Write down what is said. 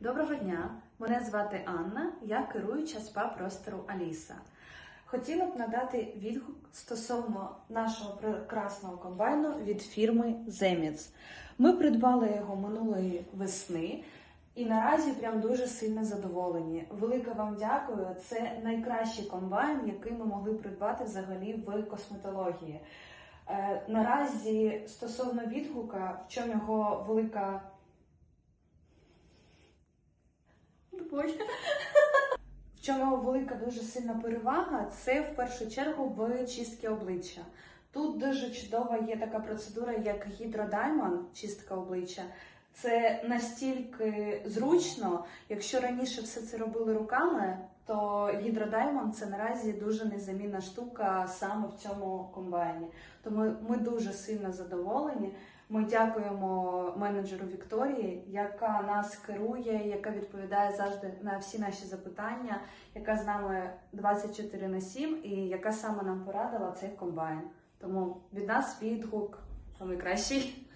Доброго дня! Мене звати Анна, я керуюча спа простору Аліса. Хотіла б надати відгук стосовно нашого прекрасного комбайну від фірми Земіц. Ми придбали його минулої весни і наразі прям дуже сильно задоволені. Велике вам дякую. Це найкращий комбайн, який ми могли придбати взагалі в косметології. Е, наразі стосовно відгука, в чому його велика В чому велика дуже сильна перевага, це в першу чергу в чистці обличчя. Тут дуже чудова є така процедура, як гідродаймон, чистка обличчя. Це настільки зручно, якщо раніше все це робили руками, то гідродаймон це наразі дуже незамінна штука саме в цьому комбайні. Тому ми дуже сильно задоволені. Ми дякуємо менеджеру Вікторії, яка нас керує, яка відповідає завжди на всі наші запитання, яка з нами 24 на 7 і яка саме нам порадила цей комбайн. Тому від нас відгук найкращий.